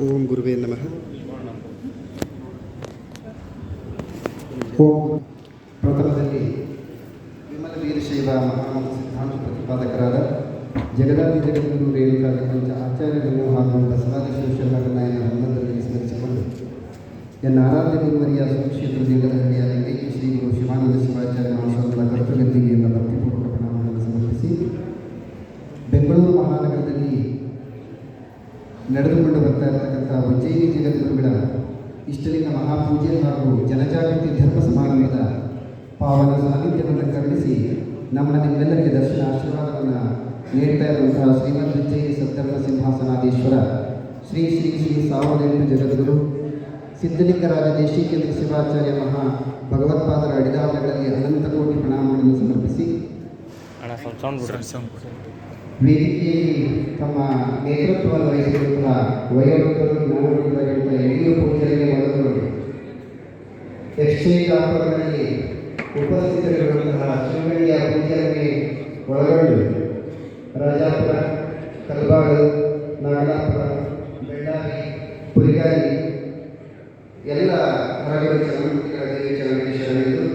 ಓಂ ಗುರುವೇ ನಮಃ. ಓಂ ಪ್ರಥಮದಲ್ಲಿ ವಿಮಲ ವೀರಶೈವ ಮಹಾಮತ ಸಿದ್ಧಾಂತ ಪ್ರತಿಪಾದಕರಾದ ಜಗದಾದಿ ಜಗದ್ಗುರು ರೇಣುಕಾ ಪಂಚ ಆಚಾರ್ಯರನ್ನು ಹಾಗೂ ಬಸವಾದಿ ಶಿವಶರಣರನ್ನಾಯನ ಹನುಮಂತರಲ್ಲಿ ಸ್ಮರಿಸಿಕೊಂಡು ಎನ್ನ ಆರಾಧ್ಯ ಗುರುವರಿಯ ಸುಕ್ಷೇತ್ರ ದೇವರಹಳ್ಳಿಯ ಶ್ರೀ ಗುರು ಶಿವಾನಂದ ಶಿವಾಚಾರ್ಯ ಮಹಾಸ್ವಾಮಿಗಳ ಕರ್ತೃಗದ್ದಿಗೆ ಎಂಬ ಭಕ್ತಿಪೂರ್ವಕ ಪ್ರಣಾಮವನ್ನು ಸಮರ್ಪಿಸಿ ಬೆಂಗಳೂರು ಮಹಾನಗರದಲ್ಲಿ ನಡೆದುಕೊಂಡು ಬರ್ತಾ ಉಜ್ಜಯಿನಿ ಜಗದ್ಗುರುಗಳ ಇಷ್ಟಲಿಂಗ ಮಹಾಪೂಜೆ ಹಾಗೂ ಜನಜಾಗೃತಿ ಧರ್ಮ ಸಮಾರಂಭದ ಪಾವನ ಸಾನ್ನಿಧ್ಯವನ್ನು ಕರುಣಿಸಿ ನಮ್ಮ ನಿಮ್ಮೆಲ್ಲರಿಗೆ ದರ್ಶನ ಆಶೀರ್ವಾದವನ್ನು ನೀಡ್ತಾ ಇರುವಂತಹ ಶ್ರೀಮದ್ ಉಜ್ಜಯಿನಿ ಸದ್ಧರ್ಮ ಸಿಂಹಾಸನಾಧೀಶ್ವರ ಶ್ರೀ ಶ್ರೀ ಶ್ರೀ ಸಾವನೆಂಟು ಜಗದ್ಗುರು ಸಿದ್ಧಲಿಂಗರಾಜ ದೇಶೀಕೇಂದ್ರ ಶಿವಾಚಾರ್ಯ ಮಹಾ ಭಗವತ್ಪಾದರ ಅಡಿದಾವಣೆಗಳಲ್ಲಿ ಅನಂತ ಕೋಟಿ ಪ್ರಣಾಮಗಳನ್ನು ಸಮರ್ಪಿಸಿ. ವೇದಿಕೆಯಲ್ಲಿ ತಮ್ಮ ನೇತೃತ್ವವನ್ನು ವಹಿಸಿರುವಂತಹ ವಯೋವೃದ್ಧರು ಜ್ಞಾನವೃದ್ಧರಾಗಿರುವಂತಹ ಎಲ್ಲಿಯೂ ಪೂಜೆಗೆ ಮೊದಲು ಎಕ್ಸ್ಚೇಂಜ್ ಆಫರ್ನಲ್ಲಿ ಉಪಸ್ಥಿತರಿರುವಂತಹ ಶಿವಗಂಡಿಯ ಪೂಜೆಯಲ್ಲಿ ಒಳಗೊಂಡು ರಾಜಾಪುರ ಕಲ್ಬಾಳು ನಾಗಲಾಪುರ, ಬೆಳ್ಳಾರಿ ಪುರಿಗಾರಿ ಎಲ್ಲ ಹೊರಗಡೆ ಚಲನಚಿತ್ರ ದೇವಿ ಚಲನಚಿತ್ರಗಳಿದ್ದು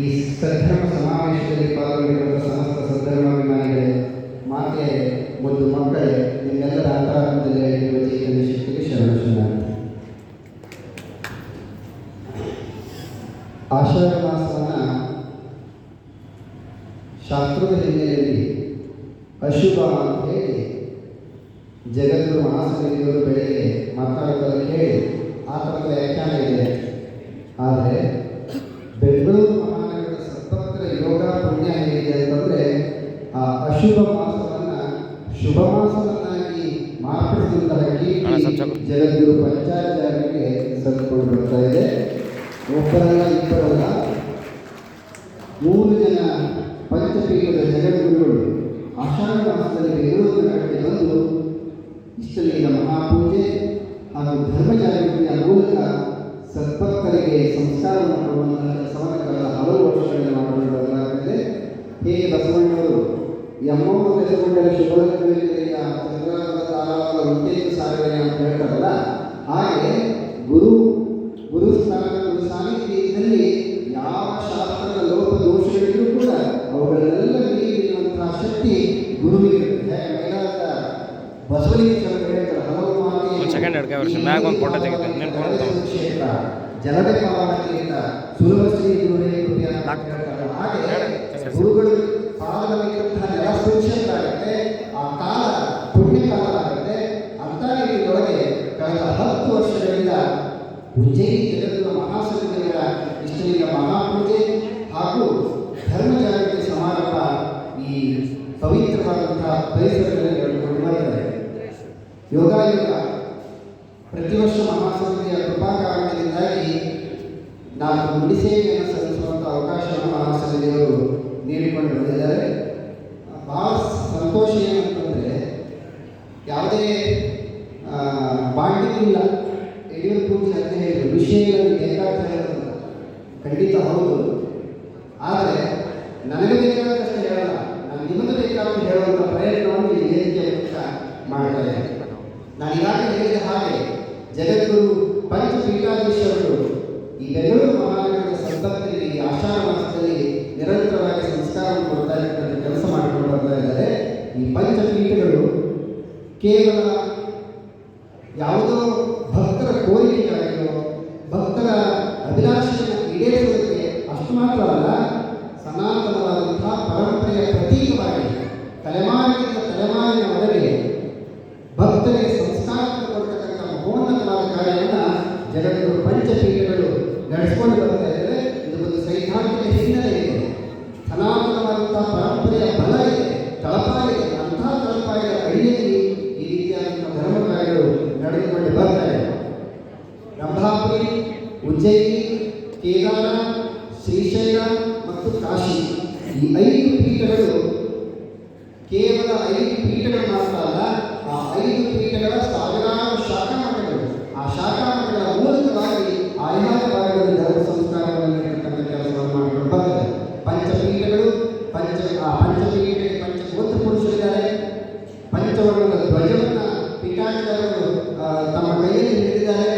ಈ ಸದ್ಧರ್ಮ ಸಮಾವೇಶದಲ್ಲಿ ಪಾಲ್ಗೊಂಡಿರುವ ಸಮಸ್ತ ಸದ್ಧರ್ಮಾಭಿಮಾನಿಗಳೇ ಮಾತೆಯರೇ ಮುದ್ದು ಮಕ್ಕಳೇ ನಿಮ್ಮೆಲ್ಲರ ಅಂತರಾತ್ಮದಲ್ಲಿ ಅಡಗಿರುವ ಚೈತನ್ಯ ಶಕ್ತಿಗೆ ಶರಣ ಶರಣಾರ್ಥಿ ಆಷಾಢ ಮಾಸವನ್ನು ಶಾಸ್ತ್ರದ ಹಿನ್ನೆಲೆಯಲ್ಲಿ ಅಶುಭ ಅಂತ ಹೇಳಿ ಜಗದ್ಗುರು ಮಹಾಸಮಿತಿಯವರು ಬೆಳಗ್ಗೆ ಮಾತಾಡೋದನ್ನು ಹೇಳಿ ಆ ಥರದ ವ್ಯಾಖ್ಯಾನ ಇದೆ ಆದರೆ ಬೆಂಗಳೂರು ಮಹಾನಗರದ ಸತ್ಪತ್ರ ಯೋಗ ಪುಣ್ಯ ಹೇಗಿದೆ ಅಂತಂದರೆ ಆ ಅಶುಭ ಮಾಸವನ್ನು ಶುಭ ಮಾಸವನ್ನಾಗಿ ಮಾರ್ಪಡಿಸಿದಂತಹ ಅಣ್ಣ, ಕೀರ್ತಿ ಸ್ವಲ್ಪ ಸ್ವಲ್ಪ. ಜಗದ್ಗುರು ಪಂಚಾಚಾರ್ಯರಿಗೆ ಸಲ್ಕೊಂಡು ಬರ್ತಾ ಇದೆ. ಒಬ್ಬರಲ್ಲ, ಇಬ್ಬರಲ್ಲ. ಮೂರು ಜನ ಪಂಚಪೀಠದ ಜಗದ್ಗುರುಗಳು ಆಷಾಢ ಮಾಸದಲ್ಲಿ ಬೆಂಗಳೂರು ನಗರಕ್ಕೆ ಬಂದು ಇಷ್ಟಲಿಂಗ ಮಹಾಪೂಜೆ ಹಾಗೂ ಧರ್ಮ ಜಾಗೃತಿಯ ಮೂಲಕ ಸತ್ಭಕ್ತರಿಗೆ ಸಂಸ್ಕಾರ ಮಾಡುವಂತಹ ಕೆಲಸವನ್ನು ಕಳೆದ ಹಲವು ವರ್ಷಗಳಲ್ಲಿ ಮಾಡಿಕೊಂಡು ಬರಲಾಗುತ್ತದೆ ಹೇಗೆ ಬಸವಣ್ಣವರು ಎಮ್ಮಮ್ಮ ಬೆಸಗೊಂಡರೆ ಶುಭಲಗ್ನವಿಲ್ಲ ಚಂದ್ರಾರದ ತಾರಾದ ಉತ್ತೇಜ ಅಂತ ಹೇಳ್ತಾರಲ್ಲ? ಹಾಗೆ ಗುರು ಗುರು ಸ್ಥಾನ ಗುರು ಸಾನ್ನಿಧ್ಯದಲ್ಲಿ ಯಾವ ಶಾಸ್ತ್ರದ ಲೋಕ ದೋಷಗಳಿದ್ರೂ ಕೂಡ ಅವುಗಳನ್ನೆಲ್ಲ ಮೀರಿರುವಂತಹ ಶಕ್ತಿ ಗುರುವಿಗಿರುತ್ತೆ ಮೈಲಾದ ಬಸವಲಿಂಗೇಶ್ವರ ಹೇಳ್ತಾರೆ ಹಲವು ಒಂದ್ second ಹಿಡ್ಕೊ, ವರ್ಷ ಮ್ಯಾಗ್ ಒಂದು ಫೋಟೋ ತೆಗಿತೀನಿ. ಕ್ಷೇತ್ರ? ಜನತೆ ಪಾವನತೆಯಿಂದ ಸುಲಭ ಶ್ರೀ ಹಾಗೆ ಗುರುಗಳು ಪಾದದಲ್ಲಿದ್ದಂತಹ ನೆಲ ಸುಕ್ಷೇತ್ರ ಆಗುತ್ತೆ ಆ ಕಾಲ ಪುಣ್ಯ ಕಾಲ ಆಗುತ್ತೆ ಅಂತ ರೀತಿಯೊಳಗೆ ಕಳೆದ ಹತ್ತು ವರ್ಷಗಳಿಂದ ಉಜ್ಜಯಿನಿ ಜಗತ್ತಿನ ಮಹಾಸಮಿತಿಗಳ ಇಷ್ಟಲಿಂಗ ಮಹಾಪೂಜೆ ಹಾಗೂ ಧರ್ಮ ಜಾಗೃತಿ ಸಮಾರಂಭ ಈ ಪವಿತ್ರವಾದಂತಹ ಪರಿಸರದಲ್ಲಿ ನಡೆದುಕೊಂಡು ಬರುತ್ತದೆ ಯೋಗಾಯೋಗ ಪ್ರತಿ ವರ್ಷ ಮಹಾಸಮಿತಿಯ ಕೃಪಾ ಕಾರಣದಿಂದಾಗಿ ನಾನು ಸೇವೆಯನ್ನು ಸಲ್ಲಿಸುವಂಥ ಅವಕಾಶವನ್ನು ಮಹಾಸಮಿತಿಯವರು ನೀಡಿಕೊಂಡು ಬಂದಿದ್ದಾರೆ. ಭಾಳ ಸಂತೋಷ ಏನಂತಂದರೆ, ಯಾವುದೇ ಬಾಂಡಿಂಗ್ ಇಲ್ಲ. ಯಡಿಯೂರು ಪೂಜೆ ಅಂತ ಹೇಳಿದ್ರು ವಿಷಯಗಳನ್ನು ಬೇಕಾಗ್ತಾ ಇರೋದು ಖಂಡಿತ ಹೌದು. ಆದರೆ ನನಗೆ ಬೇಕಾದಷ್ಟು ಹೇಳಲ್ಲ ನಾನು ನಿಮಗೆ ಬೇಕಾದ ಹೇಳುವಂಥ ಪ್ರಯತ್ನವನ್ನು ಈ ವೇದಿಕೆಯ ಮಾಡ್ತಾ ಇದ್ದೇನೆ ನಾನು ಈಗಾಗಲೇ ಹೇಳಿದ ಹಾಗೆ ಜಗದ್ಗುರು ಪಂಚಪೀಠಾಧೀಶರು ಈ ಬೆಂಗಳೂರು ಮಹಾನಗರದ ಸಂಪತ್ತಿನಲ್ಲಿ ಆಷಾಢ ಮಾಸದಲ್ಲಿ ನಿರಂತರವಾಗಿ ಸಂಸ್ಕಾರವನ್ನು ಕೊಡ್ತಾ ಇರ್ತಕ್ಕಂಥ ಕೆಲಸ ಮಾಡಿಕೊಂಡು ಬರ್ತಾ ಇದ್ದಾರೆ. ಈ ಪಂಚಪೀಠಗಳು ಕೇವಲ ಆ ಪಂಚಲಿಂಗಗಳಿಗೆ ಪಂಚ ಮೂತ್ರ ಪುರುಷರಿದ್ದಾರೆ. ಪಂಚವರ್ಣದ ಧ್ವಜವನ್ನು ಪಿಟಾಟಕರು ತಮ್ಮ ಕೈಯಲ್ಲಿ ಹಿಡಿದಿದ್ದಾರೆ.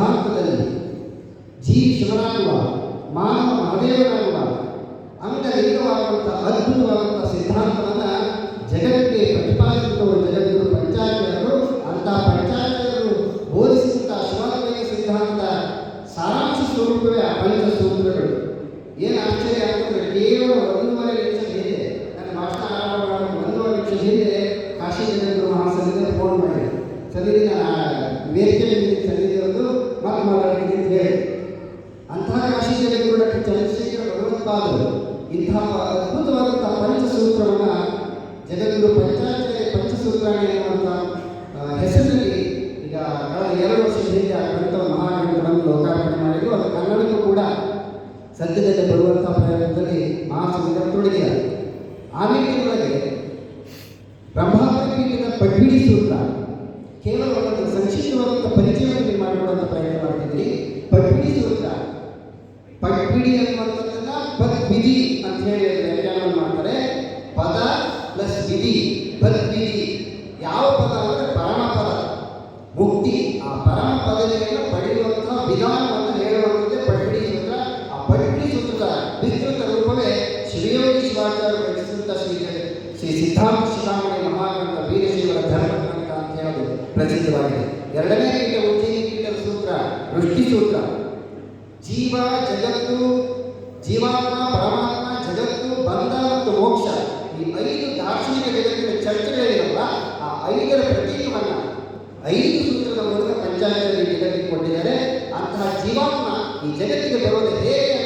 ಸಿದ್ಧಾಂತದಲ್ಲಿ ಜೀವ ಶಿವನಾಗುವ, ಮಾನವ ಮಹದೇವನಾಗುವ ಅಂಗಲಿಂಗವಾಗುವಂಥ ಅದ್ಭುತವಾದಂಥ ಸಿದ್ಧಾಂತವನ್ನು ಜಗತ್ತಿಗೆ ಪ್ರತಿಪಾದಿಸಿದವರು ಜಗತ್ತು ಪಂಚಾಚಾರ್ಯರು ಅಂತ ಪಂಚಾಚಾರ್ಯರು ಬೋಧಿಸಿದಂಥ ಶಿವನಂದಯ ಸಿದ್ಧಾಂತ ಸಾರಾಂಶ ಸ್ವರೂಪವೇ ಆ ಪಂಚ ಸೂತ್ರಗಳು ಏನು ಆಶ್ಚರ್ಯ ಅಂತಂದರೆ ಕೇವಲ ಒಂದೂವರೆ ಲಕ್ಷ ಹಿಂದೆ ನನ್ನ ಭಾಷಣ ಆರಂಭ ಒಂದೂವರೆ ಲಕ್ಷ ಹಿಂದೆ ಕಾಶಿ ಜನರು ಮಹಾಸದಿಂದ ಫೋನ್ ಮಾಡಿದೆ. ಸರಿ ನಾನು ವೇದಿಕೆಯಲ್ಲಿ ಸರಿ ಮಾತು ಮಾತಾಡಲಿಕ್ಕೆ ಅಂತ ಹೇಳಿ ಅಂತಹ ಕಾಶೀಯಲ್ಲಿ ಕೂಡ ಚಂದ್ರಶೇಖರ ಭಗವತ್ಪಾದರು ಇಂತಹ ಅದ್ಭುತವಾದಂತಹ ಪಂಚಸೂತ್ರವನ್ನು ಜಗದ್ಗುರು ಪಂಚಾಚಾರ್ಯ ಪಂಚಸೂತ್ರಾಣಿ ಅನ್ನುವಂಥ ಹೆಸರಿನಲ್ಲಿ ಈಗ ಕಳೆದ ಎರಡು ವರ್ಷದ ಹಿಂದೆ ಆ ಗ್ರಂಥ ಮಹಾಗ್ರಂಥಗಳನ್ನು ಲೋಕಾರ್ಪಣೆ ಮಾಡಿದ್ರು. ಅದು ಕನ್ನಡಕ್ಕೂ ಕೂಡ ಸದ್ಯದಲ್ಲಿ ಬರುವಂಥ ಪ್ರಯತ್ನದಲ್ಲಿ ಮಹಾಸಂಘ ತೊಡಗಿದ್ದಾರೆ ಆ ನಿಟ್ಟಿನೊಳಗೆ ಪ್ರಭಾತ ಸೂತ್ರ. ಕೇವಲ ಒಂದು ಸಂಕ್ಷಿಪ್ತವಾದಂಥ ಪರಿಚಯವನ್ನು ಮಾಡಿಕೊಡುವಂಥ ಪ್ರಯತ್ನ ಮಾಡ್ತಿದ್ದೀರಿ. ಪಟ್ಬಿಡಿ ಸೂತ್ರ. ಪಟ್ಬಿಡಿಯನ್ನು ರಚಿತವಾಗಿದೆ ಎರಡನೇ ಕೀಟ ಸೂತ್ರ, ವೃಷ್ಟಿ ಸೂತ್ರ. ಜೀವ, ಜಗತ್ತು, ಜೀವಾತ್ಮ, ಪರಮಾತ್ಮ, ಜಗತ್ತು, ಬಂಧ ಮತ್ತು ಮೋಕ್ಷ ಈ ಐದು ದಾರ್ಶನಿಕ ಜಗತ್ತಿನ ಚರ್ಚೆಗಳಿರಲ್ಲ ಆ ಐದರ ಪ್ರತೀಕವನ್ನು ಐದು ಸೂತ್ರದ ಮೂಲಕ ಪಂಚಾಯತ್ ಕೊಟ್ಟಿದ್ದಾರೆ. ಅಂತಹ ಜೀವಾತ್ಮ ಈ ಜಗತ್ತಿಗೆ ಬರೋದು ಹೇಗೆ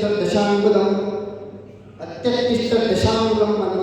అత్యతిష్ట దశాంగులం అత్యతిష్ట దశాంగులం అన్న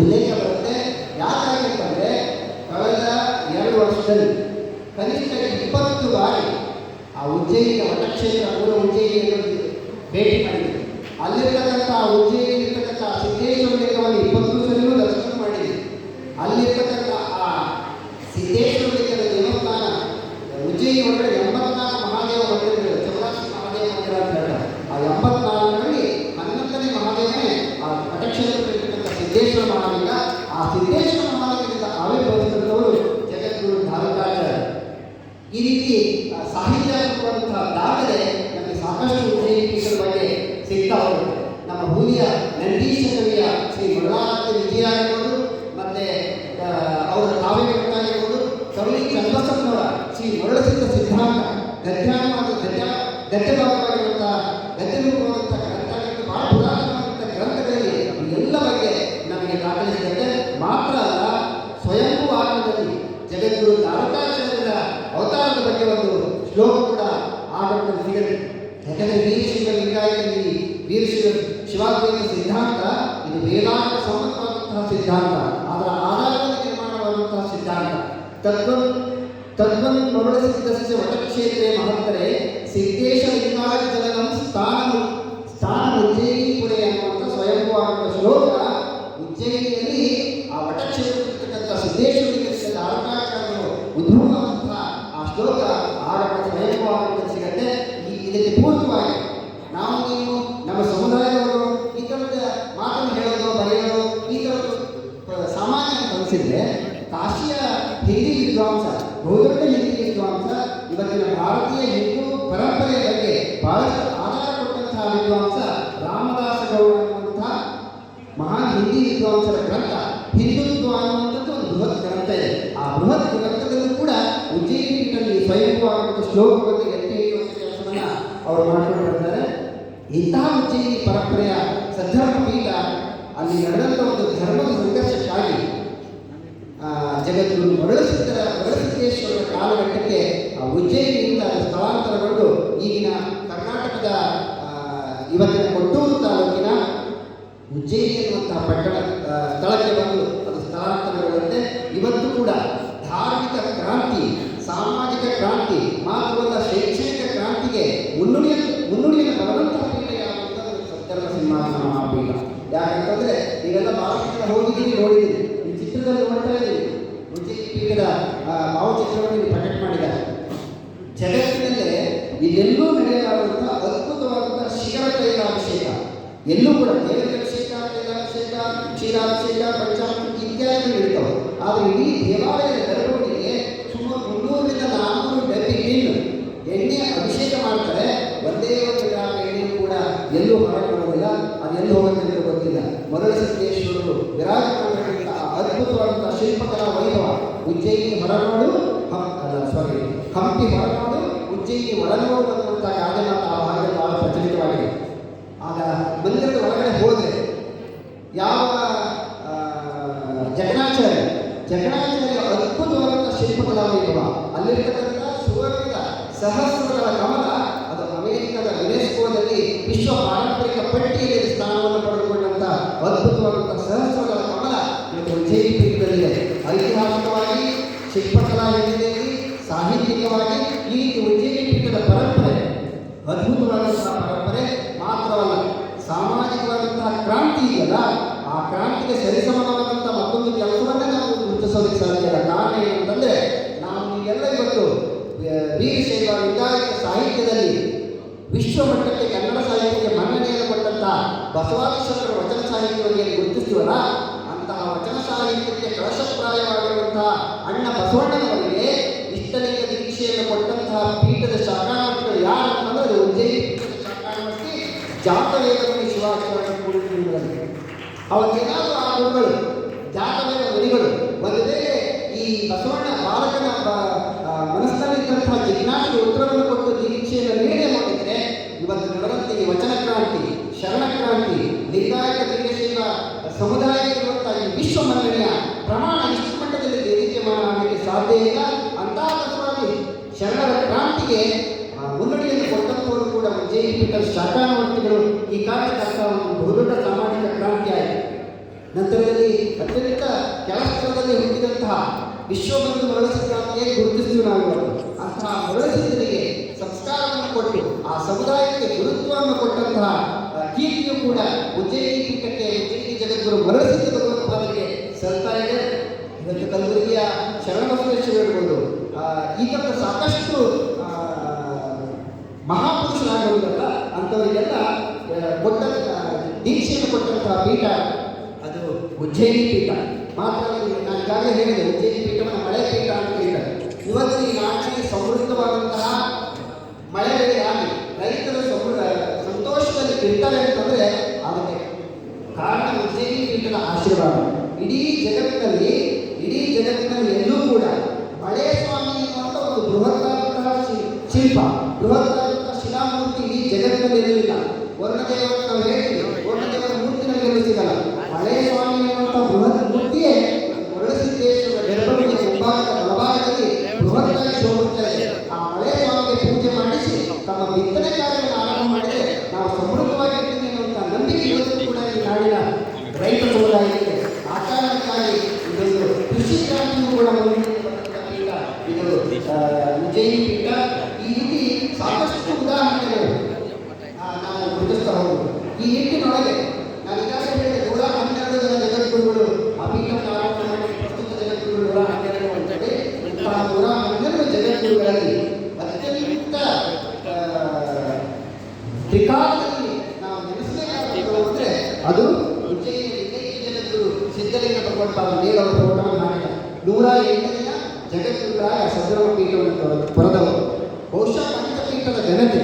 ಉಲ್ಲೇಖ ಬರುತ್ತೆ. ಯಾಕಾಗಿತ್ತಂದರೆ ಕಳೆದ ಎರಡು ವರ್ಷದಲ್ಲಿ, ಕನಿಷ್ಠ ಇಪ್ಪತ್ತು ಬಾರಿ ಆ ಉಜ್ಜಯಿನ ವಟಕ್ಷೇತ್ರ ಮೂಲ ಉಜ್ಜಯಿನಿಯನ್ನು ಭೇಟಿ ಮಾಡಿದೆ ಅಲ್ಲಿರ್ತಕ್ಕಂಥ ಆ ಉಜ್ಜಯಿನಿರ್ತಕ್ಕಂಥ ಸಿದ್ದೇಶ್ವರ ಆಗಿರ್ಬೋದು ಕವಿ ಚನ್ನಬಸಪ್ಪನವರ ಶ್ರೀ ಮರುಳಸಿದ್ಧ ಸಿದ್ಧಾಂತ. ಗದ್ಯಾನವಾದ ಗದ್ಯ ಗದ್ಯಭಾಗವಾಗಿರುವಂತಹ ಗದ್ಯರೂಪವಾದಂತಹ இருக்கிறேன் மகன்களே ಶಿಲ್ಪಕಲಾ ವೈಭವ, ಉಜ್ಜಯಿನಿ ಹೊರನೋಡು ಸಾರಿ ಹಂಪಿ ಹೊರನೋಡು ಉಜ್ಜಯಿನಿ ಒಳನೋಡು ಅನ್ನುವಂಥ ಗಾದೆ ಮಾತು ಆ ಭಾಗದಲ್ಲಿ ಬಹಳ ಪ್ರಚಲಿತವಾಗಿದೆ. ಆಗ ಮಂದಿರದ ಒಳಗಡೆ ಹೋದರೆ ಯಾವ ಜಗನಾಚಾರ್ಯ ಜಕಣಾಚಾರ್ಯ ಅದ್ಭುತವಾದಂಥ ಶಿಲ್ಪಕಲಾ ವೈಭವ. ಅಲ್ಲಿರ್ತಕ್ಕಂಥ ಸುವರ್ಣದ ಸಹಸ್ರಗಳ ಕಮಲ, ಅದು ಅಮೆರಿಕದ ಯುನೆಸ್ಕೋದಲ್ಲಿ ವಿಶ್ವ ಪಾರಂಪರಿಕ ಪಟ್ಟಿಯಲ್ಲಿ ಸ್ಥಾನವನ್ನು ಪಡೆದುಕೊಂಡಂಥ ಅದ್ಭುತವಾದಂಥ ಸಹಸ್ರಗಳ ಕಮಲ ಇವತ್ತು ಉಜ್ಜಯಿನಿ ಪೀಠದಲ್ಲಿದೆ ಐತಿಹಾಸಿಕವಾಗಿ ಶಿಲ್ಪಕಲಾ ಹಿನ್ನೆಲೆಯಲ್ಲಿ ಸಾಹಿತ್ಯಿಕವಾಗಿ ಈ ಉಜ್ಜಯಿನಿ ಪೀಠದ ಪರಂಪರೆ, ಅದ್ಭುತವಾದಂತಹ ಪರಂಪರೆ ಮಾತ್ರವಲ್ಲ, ಸಾಮಾಜಿಕವಾದಂತಹ ಕ್ರಾಂತಿ ಇದೆಯಲ್ಲ, ಆ ಕ್ರಾಂತಿಗೆ ಸರಿಸಮಾನವಾದಂತಹ ಮತ್ತೊಂದು ಕೆಲಸವನ್ನೇ ನಾವು ಗುರುತಿಸೋದಕ್ಕೆ ಸಾಧ್ಯ ಇಲ್ಲ. ಕಾರಣ ಏನಂತಂದ್ರೆ ನಾವು ಎಲ್ಲ ಇವತ್ತು ವೀರಶೈವ ಲಿಂಗಾಯತ ಸಾಹಿತ್ಯದಲ್ಲಿ ವಿಶ್ವ ಮಟ್ಟಕ್ಕೆ ಕನ್ನಡ ಸಾಹಿತ್ಯಕ್ಕೆ ಮನ್ನಣೆಯನ್ನು ಕೊಟ್ಟಂತಹ ಬಸವಾದೀಶ್ವರರ ವಚನ ಸಾಹಿತ್ಯವನ್ನು ಏನು ಗುರುತಿಸ್ತೀವಲ್ಲ, ಅಂತಹ ವಚನ ಸಾಹಿತ್ಯಕ್ಕೆ ಕಳಶಪ್ರಾಯವಾಗಿರುವಂತಹ ಅಣ್ಣ ಬಸವಣ್ಣನವರು ಪೀಠದ ಶಾಖಾಮಠಗಳು ಯಾರು ಅಂತಂದ್ರೆ ಅದು ಜಾತವೇದಮಣಿ ಶಿವಾಚಾರ್ಯ ಅವತ್ತೇನಾದರೂ ಆ ಗುರುಗಳು, ಜಾತವೇದ ಈ ಬಸವಣ್ಣ ಬಾಲಕನ ಮನಸ್ಸಲ್ಲಿದ್ದಂತಹ ಜಿಜ್ಞಾಸೆಗೆ ಉತ್ತರವನ್ನು ಕೊಟ್ಟು ನೀಡದೆ ಮಾಡಿದ್ರೆ ಇವತ್ತು ನಡೆದಂತೆ ವಚನ ಕ್ರಾಂತಿ, ಶರಣ ಕ್ರಾಂತಿ ಲಿಂಗಾಯತ ಸಮುದಾಯ ಇರುವಂತಹ ಈ ವಿಶ್ವ ಮಂಡಳಿಯ ಪ್ರಮಾಣ ಇಷ್ಟು ಮಟ್ಟದಲ್ಲಿ ದೇದೀಪ್ಯಮಾನ ಮಾಡಲಿಕ್ಕೆ ಸಾಧ್ಯ ಇಲ್ಲ. ಕೂಡ ಉಜ್ಜಯಿನಿ ಈ ಕಾರ್ಯಕರ್ತ ಒಂದು ಬಹುದೊಡ್ಡ ಸಾಮಾಜಿಕ ಕ್ರಾಂತಿ ಆಯಿತು. ನಂತರದಲ್ಲಿ ಅತ್ಯಂತ ಕೆಲಸದಲ್ಲಿ ಹುಟ್ಟಿದಂತಹ ವಿಶ್ವಬಂಧು ಮರಳಸಿದ್ಧಾಂತಿಯೇ ಗುರುತಿಸ್ತೀವಿ ನಾವು ಇವತ್ತು. ಅಂತಹ ಮರಳಸಿದ್ದರಿಗೆ ಸಂಸ್ಕಾರವನ್ನು ಕೊಟ್ಟು ಆ ಸಮುದಾಯಕ್ಕೆ ಗುರುತ್ವವನ್ನು ಕೊಟ್ಟಂತಹ ಕೀರ್ತಿಯು ಕೂಡ ಉಜ್ಜಯಿನಿ ಪೀಠಕ್ಕೆ ಉಜ್ಜಯಿನಿ ಜಗದ್ಗುರು ಮರಳಸಿದ್ಧ ಭಗವತ್ಪಾದರಿಗೆ ಸಲ್ತಾ ಇದೆ ಇವತ್ತು ಕಲಬುರಗಿಯ ಶರಣ ಆ, ಈ ಥರದ ಸಾಕಷ್ಟು ಆ, ಮಹಾಪುರುಷರಾಗುವುದಲ್ಲ ಅಂಥವರಿಗೆಲ್ಲ ಕೊಟ್ಟಂಥ ದೀಕ್ಷೆಯನ್ನು ಕೊಟ್ಟಂತಹ ಪೀಠ, ಅದು ಉಜ್ಜಯಿನಿ ಪೀಠ. ಮಾತ್ರ ನಾನು ಈಗಾಗಲೇ ಹೇಳಿದೆ, ಉಜ್ಜಯಿನಿ ಪೀಠವನ್ನು ಮಳೆ ಪೀಠ ಅಂತ ಕರೀತಾರೆ. ಇವತ್ತು ಈ ನಾಡಿನಲ್ಲಿ ಸಮೃದ್ಧವಾದಂತಹ ಮಳೆ ಬೆಳೆ ಆಗಿ ರೈತರು ಸಮೃದ್ಧ, ಸಂತೋಷದಲ್ಲಿ ಇರ್ತಾರೆ ಅಂತಂದ್ರೆ ಅದಕ್ಕೆ ಕಾರಣ ಉಜ್ಜಯಿನಿ ಪೀಠದ ಆಶೀರ್ವಾದ. ಇಡೀ ಜಗತ್ತಿನಲ್ಲಿ ಇಡೀ ಜಗತ್ತಿನಲ್ಲಿ ಎಲ್ಲೂ ಕೂಡ ಮಳೆ ಸ್ವಾಮಿ ಅನ್ನುವಂಥ ಒಂದು ಬೃಹತ್ತಾದಂತಹ ಶಿಲ್ಪ ಶಿಲಾಮೂರ್ತಿ ಜಗತ್ತಿನಲ್ಲಿ ಇರಲಿಲ್ಲ ವರ್ಣದೇವರು ನಾವು ಹೇಳ್ತೀವಿ ವರ್ಣದೇವರ ಮೂರ್ತಿ ನಮಗೆ ಸಿಗಲ್ಲ ಮಳೆ ಸ್ವಾಮಿ ಎನ್ನುವಂಥ ಬೃಹತ್ ಮೂರ್ತಿಯೇ ಹೊರಸಿದ್ದೇಶ್ವರ ಗರ್ಭಗುಡಿಯ ಮುಂಭಾಗದ ಬಲಭಾಗದಲ್ಲಿ ಬೃಹತ್ತಾಗಿ ಶೋಭಿಸ್ತಾ ಇದೆ ಆ ಮಳೆ ಸ್ವಾಮಿಗೆ ಪೂಜೆ ಮಾಡಿಸಿ ತಮ್ಮ ಬಿತ್ತನೆ ಕಾರ್ಯವನ್ನು ಆರಂಭ ಮಾಡಿದರೆ ನಾವು ಸಮೃದ್ಧವಾಗಿರ್ತೀವಿ ಅನ್ನುವಂಥ ನಂಬಿಕೆ ಇವತ್ತು ಕೂಡ ಈ ನಾಡಿನ ರೈತ ಸಮುದಾಯಕ್ಕೆ ಆ ಕಾರಣಕ್ಕಾಗಿ ಇದೊಂದು ಕೃಷಿ ಕ್ರಾಂತಿಯೂ ಕೂಡ ಮುಂದೆ ಬಂದಂಥ ಪೀಠ ಇದು ಆ, ಉಜ್ಜಯಿನಿ ಪೀಠ ಈ ರೀತಿ ಸಾಕಷ್ಟು ಉದಾಹರಣೆಗಳು ಆ, ನಾವು ಗುರುತಿಸ್ತಾ ಹೋಗ್ಬೋದು ಈ ನಿಟ್ಟಿನೊಳಗೆ ನಾನು ಈಗಾಗಲೇ ಹೇಳಿದೆ ನೂರ ಹನ್ನೆರಡು ಜನ ಜಗದ್ಗುರುಗಳು ಆ ಪೀಠ ಪ್ರಾರಂಭ ಮಾಡಿ ಪ್ರಸ್ತುತ ಜಗದ್ಗುರು ನೂರ ಹನ್ನೆರಡು ಅಂತೇಳಿ ಇಂತಹ ನೂರ ಹನ್ನೆರಡು ಜಗದ್ಗುರುಗಳಲ್ಲಿ ಅತ್ಯಂತ ಆ, ತ್ರಿಕಾಲದಲ್ಲಿ ನಾವು ನೆನೆಸಬೇಕಾದದ್ದು ಅಂದರೆ ಅದು ಉಜ್ಜಯಿನಿ ಲಿಂಗೈಕ್ಯ ಜಗದ್ಗುರು ಸಿದ್ಧಲಿಂಗ ಭಗವಂತ ನೇರವ ಪ್ರವಟವನ್ನು ಮಾಡಿದ ನೂರ ಎಂಟನೆಯ ಜಗದ್ಗುರುಗಳಾಗ ಸದ್ರಮ ಪೀಠವನ್ನು ತೊರೆ- ತೊರೆದವರು ಬಹುಶಃ ಪಂಚಪೀಠದ ಘನತೆ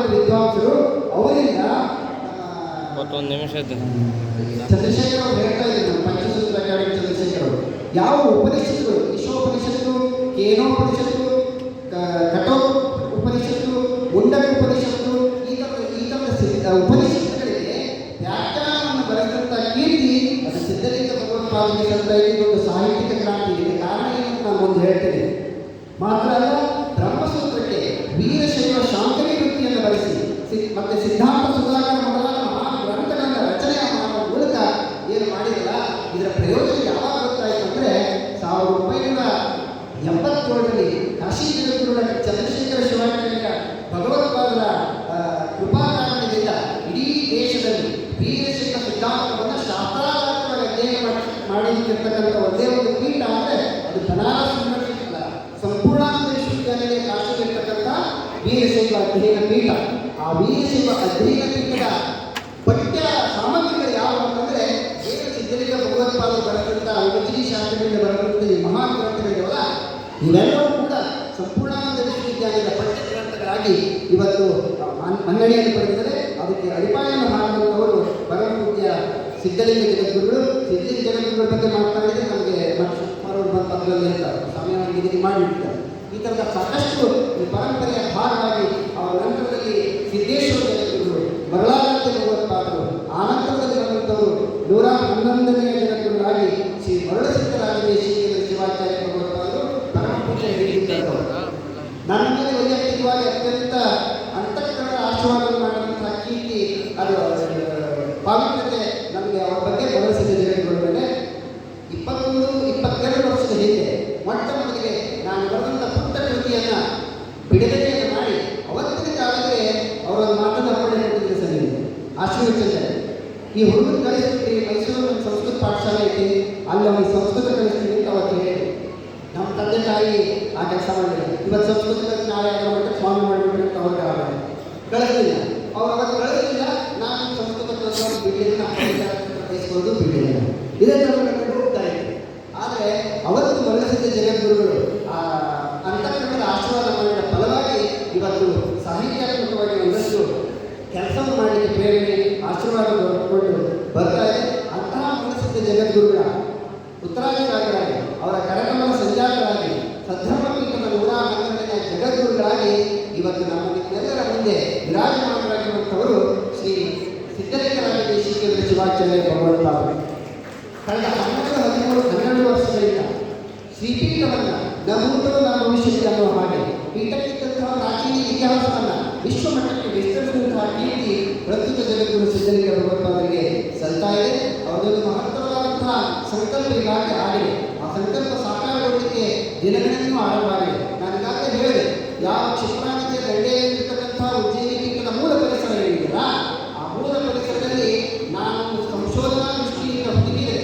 ದೊಡ್ಡ ವಿದ್ವಾಂಸರು ಅವರಿಂದ ಆ, ಇಪ್ಪತ್ತೊಂದು ನಿಮಿಷ ಇದ್ದು. ಚಂದ್ರಶೇಖರ್ ಅವರು ಹೇಳ್ತಾ ನಮ್ಮ ಪಂಚಸೂತ್ರ ಚಂದ್ರಶೇಖರ್ ಅವರು. ಯಾವ ಉಪನಿಷತ್ತುಗಳು ಈಶೋಪನಿಷತ್ತು ಕೇನೋಪನಿಷತ್ತು ಕ- ಕಠೋ ಉಪನಿಷತ್ತು ಮುಂಡಕ ಉಪನಿಷತ್ತು ಈ ಥರದ ಈ ಥರದ ಸಿ- ಆ, ಉಪನಿಷತ್ತುಗಳಿಗೆ ವ್ಯಾಖ್ಯಾನವನ್ನು ಬರೆದಂಥ ಕೀರ್ತಿ ಅದು ಸಿದ್ಧಲಿಂಗ ಭಗವತ್ಪಾದರಿಗೆ ಅಂತ ಇದೊಂದು ಸಾಹಿತ್ಯಿಕ ಕ್ರಾಂತಿ ಇದೆ ಕಾರಣ ಏನು ಅಂತ ನಾನು ಒಂದು ಹೇಳ್ತೇನೆ ಮಾತ್ರ ಅಲ್ಲ ಬ್ರಹ್ಮಸೂತ್ರಕ್ಕೆ ವೀರಶೈವ ಶಾಂಕರಿ ವೃತ್ತಿಯನ್ನು ಬರೆಸಿ ಸಿ- ಮತ್ತೆ ಸಿದ್ಧಾಂತ ಸುಧಾಕರ ಮೊದಲಾದ ಮಹಾ ಗ್ರಂಥಗಳನ್ನು ರಚನೆ ಮಾಡುವ ಮೂಲಕ ಏನು ಮಾಡಿರಲ್ಲ ಇದರ ಪ್ರಯೋಜನ ಯಾವಾಗ ಗೊತ್ತಾಯಿತು ಅಂದರೆ ಸಾವಿರದ ಒಂಬೈನೂರ ಎಂಬತ್ತೇಳರಲ್ಲಿ ಕಾಶಿ ಜಗದ್ಗುರುಗಳ ಚಂದ್ರಶೇಖರ ಶಿವಾಚಾರ್ಯ ಭಗವತ್ಪಾದರ ಆ, ಕೃಪಾ ಕಾರಣದಿಂದ ಇಡೀ ದೇಶದಲ್ಲಿ ವೀರಶೈವ ಸಿದ್ಧಾಂತವನ್ನು ಶಾಸ್ತ್ರಾಧಾರಿತವಾಗಿ ಅಧ್ಯಯನ ಮಾಡಿ ಮಾಡಿರ್ತಕ್ಕಂಥ ಒಂದೇ ಒಂದು ಪೀಠ ಅಂದರೆ ಅದು ಬನಾರಸ್ ಯೂನಿವರ್ಸಿಟಿ ಅಲ್ಲ ಸಂಪೂರ್ಣಾನಂದ ವಿಶ್ವವಿದ್ಯಾಲಯ ಕಾಶಿಯಲ್ಲಿರ್ತಕ್ಕಂಥ ವೀರಶೈವ ಅಧ್ಯಯನ ಪೀಠ. ಆ ವೀರಶೈವ ಅಧ್ಯಯನ ಪೀಠದ ಪಠ್ಯ ಸಾಮಗ್ರಿಗಳು ಯಾವುವು ಅಂತಂದರೆ ವೇದ ಸಿದ್ಧಲಿಂಗ ಭಗವತ್ಪಾದ ಬರೆದಂಥ ಉಪಚಿ ಶಾಸ್ತ್ರಗಳಿಂದ ಬರೆದಂಥ ಈ ಮಹಾನ್ ಗ್ರಂಥಗಳಿವಲ್ಲ ಇವೆಲ್ಲವೂ ಕೂಡ ಸಂಪೂರ್ಣಾನಂದ ವಿಶ್ವವಿದ್ಯಾಲಯದ ಪಠ್ಯ ಗ್ರಂಥಗಳಾಗಿ ಇವತ್ತು ಮನ್- ಮನ್ನಣೆಯನ್ನು ಪಡೆದಿದ್ದಾರೆ ಅದಕ್ಕೆ ಅಡಿಪಾಯವನ್ನು ಮಾಡುವಂಥವರು ಪರಮಪೂಜ್ಯ ಸಿದ್ಧಲಿಂಗ ಜಗದ್ಗುರುಗಳು, ಸಿದ್ಧಲಿಂಗ ಜಗದ್ಗುರುಗಳ ಬಗ್ಗೆ ಮಾತನಾಡಿದರೆ ನಮಗೆ ಮತ್ತೆ ಬಂದ ಒಂದು ಪತ್ರದಲ್ಲಿ ಇರ್ತಾರೆ ನಿಗದಿ ಮಾಡಿರ್ತಾರೆ ಈ ಥರದ ಸಾಕಷ್ಟು ಈ ಪರಂಪರೆಯ ಭಾಗವಾಗಿ ಅವರ ನಂತರದಲ್ಲಿ ಸಿದ್ದೇಶ್ವರ ಜಗದ್ಗುರುಗಳು ಮರಳಾರಾಧ್ಯ ಪಾತ್ರರು ಆ ನಂತರದಲ್ಲಿ ಬಂದಂಥವರು ನೂರ ಹನ್ನೊಂದನೆಯ ಜಗದ್ಗುರುಗಳಾಗಿ ಶ್ರೀ ಮರಳಸಿದ್ದರಾಜ ಶ್ರೀ ಶಿವಾಚಾರ್ಯ ಭಗವತ್ಪಾದರು ಪರಮ ಪೂಜೆ ಹಿಡಿದಿದ್ದವರು ನನ್ನ ಮೇಲೆ ವೈಯಕ್ತಿಕವಾಗಿ ಅತ್ಯಂತ ಅಂತಃಕರಣ ಆಶೀರ್ವಾದ ಮಾಡಿದಂತಹ ಕೀರ್ತಿ ಅದು ಆ, ಪಾವಿತ್ರ್ಯತೆ ನಮಗೆ ಅವರ ಬಗ್ಗೆ ಗಮನಿಸಿದ ಜಗದ್ಗುರುಗಳ ಮೇಲೆ ಇಪ್ಪತ್ತೊಂದು ಇಪ್ಪತ್ತೆರಡು ವರ್ಷದ ಹಿಂದೆ ಮೊಟ್ಟ ಮೊದಲಿಗೆ ನಾನು ಬರೆದಂಥ ಪುಟ್ಟ ಕೃತಿಯನ್ನು ಬಿಡುಗಡೆಯನ್ನು ಮಾಡಿ ಅವತ್ತಿನ ಕಾಲಕ್ಕೆ ಅವರೊಂದು ಮಾತನ್ನು ಅರ್ಪಣೆ ಕೊಟ್ಟಿದ್ದೆ ಸರ್ ನೀವು ಆಶೀರ್ವಚಂದ್ರ ಈ ಹುಡುಗನ ಕಳಿಸ್ಬಿಟ್ಟು ಮೈಸೂರು ಒಂದು ಸಂಸ್ಕೃತ ಪಾಠಶಾಲೆ ಐತಿ ಅಲ್ಲಿ ಅವನಿಗೆ ಸಂಸ್ಕೃತ ಕಲಿಸ್ತೀನಿ ಅಂತ ಅವತ್ತು ಹೇಳಿ ನಮ್ಮ ತಂದೆ ತಾಯಿ ಆ ಕೆಲಸ ಮಾಡಿಲ್ಲ ಇವತ್ತು ಸಂಸ್ಕೃತದಲ್ಲಿ ನಾಳೆ ಆಗೋ ಮಟ್ಟ ಸ್ವಾಮಿ ಮಾಡಿಬಿಟ್ರೆ ಅಂತ ಅವ್ರಿಗೆ ಆಗ ಕಳಿಸ್ಲಿಲ್ಲ ಅವ್ರು ಅವತ್ತು ಕಳಿಸ್ಲಿಲ್ಲ ನಾನು ಸಂಸ್ಕೃತ ಕಲಿಸೋದು ಬಿಡಲಿಲ್ಲ ಕಲಿಸ್ಕೊಳ್ಳೋದು ಬಿಡಲಿಲ್ಲ ಇದೇ ಥರ ನಡ್ಕೊಂಡು ಹೋಗ್ತಾ ಇತ್ತು ಆದರೆ ಅವತ್ತು ಬಳಸಿದ ಜಗದ್ಗುರುಗಳು ಆ ಅಂತಃಕರಣದ ಆಶೀರ್ವಾದ ಮಾಡಿದ ಫಲವಾಗಿ ಇವತ್ತು ಸಾಹಿತ್ಯಾತ್ಮಕವಾಗಿ ಒಂದಷ್ಟು ಕೆಲಸವನ್ನು ಮಾಡಲಿಕ್ಕೆ ಪ್ರೇರಣೆ ಆಶೀರ್ವಾದ ಕೊಟ್ಟು ಬರ್ತಾ ಇದೆ. ಅಂತಹ ಮನಸ್ಸಿದ್ದ ಜಗದ್ಗುರುಗಳ ಉತ್ತರಾಧಿಕಾರಿಗಳಾಗಿ ಅವರ ಕರಕಮಲ ಸಂಜಾತರಾಗಿ ಸದ್ಧರ್ಮ ಪೀಠದ ನೂರ ಹನ್ನೆರಡನೇ ಜಗದ್ಗುರುಗಳಾಗಿ ಇವತ್ತು ನಮ್ಮ ನಿಮ್ಮೆಲ್ಲರ ಮುಂದೆ ವಿರಾಜಮಾನರಾಗಿರುವಂಥವರು ಶ್ರೀ ಸಿದ್ಧಲಿಂಗರಾಜ ದೇಶಿಕೇಂದ್ರ ಶಿವಾಚಾರ್ಯ ಭಗವಂತ ಕಳೆದ ಹನ್ನೆರಡು ಹದಿಮೂರು, ಹನ್ನೆರಡು ವರ್ಷಗಳಿಂದ ಶ್ರೀಪೀಠವನ್ನು ನಮ್ಮ ಉತ್ತರ ನಮ್ಮ ಭವಿಷ್ಯಕ್ಕೆ ಅನ್ನುವ ಹಾಗೆ ಪೀಠಕ್ಕಿದ್ದಂತಹ ಪ್ರಾಚೀನ ಇತಿಹಾಸವನ್ನು, ವಿಶ್ವಮಟ್ಟಕ್ಕೆ ವಿಸ್ತರಿಸಿದಂತಹ ಕೀರ್ತಿ ಪ್ರಸ್ತುತ ಜಗದ್ಗುರು ಸಿದ್ಧಲಿಂಗ ಭಗವತ್ಪಾದರಿಗೆ ಸಲ್ತಾ ಇದೆ. ಅವರದೊಂದು ಮಹತ್ತರವಾದಂತಹ ಸಂಕಲ್ಪ ಈಗಾಗಲೇ ಆಗಿದೆ ಆ ಸಂಕಲ್ಪ ಸಾಕಾರಗೊಳ್ಳಲಿಕ್ಕೆ ದಿನಗಣನೆಯೂ ಆರಂಭ ನಾನು ಈಗಾಗಲೇ ಹೇಳಿದೆ, ಯಾವ ಕ್ಷಿಪ್ರಾಂತಿಯ ದಂಡೆಯಲ್ಲಿರ್ತಕ್ಕಂತಹ ಉಜ್ಜಯಿನಿ ಪೀಠದ ಮೂಲ ಪರಿಸರ ಏನಿದೆಯಲ್ಲ ಆ ಮೂಲ ಪರಿಸರದಲ್ಲಿ ನಾನು ಸಂಶೋಧನಾ ದೃಷ್ಟಿಯಿಂದ ಹುಡುಕಿದೆ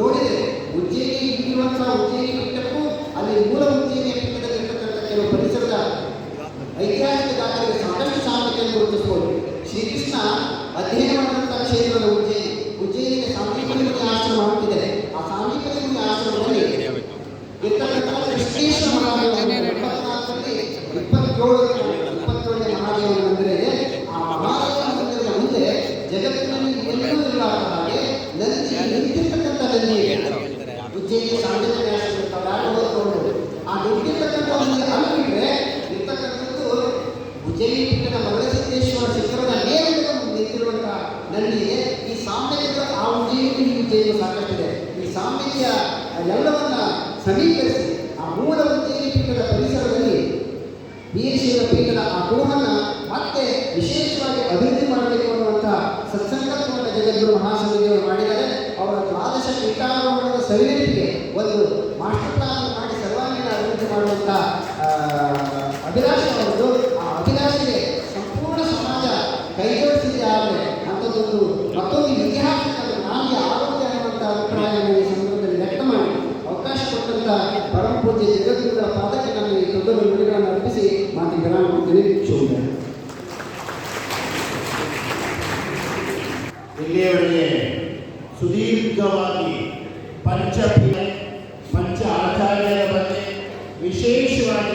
ನೋಡಿದೆ ಉಜ್ಜಯಿನಿ ಇರುವಂತಹ ಉಜ್ಜಯಿನಿ ಪೀಠಕ್ಕೂ ಅಲ್ಲಿ ಮೂಲ ಉಜ್ಜಯಿನಿ ಪೀಠದಲ್ಲಿ ಇರ್ತಕ್ಕಂಥ ಕೆಲವು ಪರಿಸರದ ಐತಿಹಾಸಿಕ ದಾಖಲೆಗೆ ಸಾಕಷ್ಟು ಸಾಧ್ಯತೆಯನ್ನು ಗುರುತಿಸಬಹುದು ಶ್ರೀಕೃಷ್ಣ ಅಧ್ಯಯನ ಮಾಡಿದಂಥ ಕ್ಷೇತ್ರದ ಉಜ್ಜಯಿನಿ ಉಜ್ಜಯಿನಿಗೆ ಸಾಮೀಪನಿ ಆಶ್ರಮ ಅಂತಿದೆ ಆ ಸಾಮೀಪನಿ ಆಶ್ರಮದಲ್ಲಿ ಇರ್ತಕ್ಕಂಥ ಕೃಷ್ಣೇಶ್ವರ ಮಹಾದೇವನ ಇಪ್ಪತ್ನಾಲ್ಕರಲ್ಲಿ ಇಪ್ಪತ್ತೇಳು ಇಪ್ಪತ್ತೇಳನೇ ಮಹಾದೇವನ ಮಂದಿರ ಇದೆ ಆ ಮಹಾದೇವನ ಮಂದಿರದ ಮುಂದೆ ಜಗತ್ತಿನಲ್ಲಿ ಎಲ್ಲೂ ಇಲ್ಲದ ಹಾಗೆ ನಂದಿ ನಿಂತಿರ್ತಕ್ಕಂಥ ತಂದೆ ಉಜ್ಜಯಿನಿ ಸಾಂಸ್ಕೃತಿಕ ನ್ಯಾಸಗಳು ತಾವ್ಯಾರು ಓದ್ಕೊಂಡು ಆ ದುಡ್ಡಿರ್ತಕ್ಕಂಥ ಒಂದು ಅನ್ಬಿಟ್ರೆ ಇರ್ತಕ್ಕಂಥದ್ದು ಉಜ್ಜಯಿನಿ ಪೀಠದ ಮರಗಸಿದ್ದೇಶ್ವರ ಶಿಖರದ ಮೇಲೆ ನಿಂತಿರುವಂಥ ನಲ್ಲಿಗೆ ಈ ಸಾಮ್ಯದ ಆ ಉಜ್ಜಯಿನಿ ಈ ಉಜ್ಜಯಿನಿ ಸಾಕಷ್ಟಿದೆ ಈ ಸಾಮ್ಯತೆಯ ಎಲ್ಲವನ್ನ ಸಮೀಕರಿಸಿ ಆ ಮೂಲ ಉಜ್ಜಯಿನಿ ಪೀಠದ ಪರಿಸರದಲ್ಲಿ ವೀರಶೈವ ಪೀಠದ ಆ ಗುಣವನ್ನು ಮತ್ತೆ ವಿಶೇಷವಾಗಿ ಅಭಿವೃದ್ಧಿ ಮಾಡಬೇಕು ಅನ್ನುವಂಥ ಸತ್ಸಂಕಲ್ಪವನ್ನು ಜಗದ್ಗುರು ಮಹಾಸಮಿತಿಯವರು ಮಾಡಿದ್ದಾರೆ. ಅವರ ದ್ವಾದಶ ಪೀಠಾರೋಹಣದ ಸವಿನೆಲೆಗೆ ಒಂದು ಮಾಸ್ಟರ್ ಪ್ಲಾನ್ ಮಾಡಿ ಸರ್ವಾಂಗೀಣ ಅಭಿವೃದ್ಧಿ ಮಾಡುವಂಥ ಅಭಿಲಾಷೆ முதல்வர் விடுகிறாங்க பேசி மாற்றிக்கலாம் அப்படின்னு சொல்லுங்கள் இல்லையே சுதீர்க்கவாத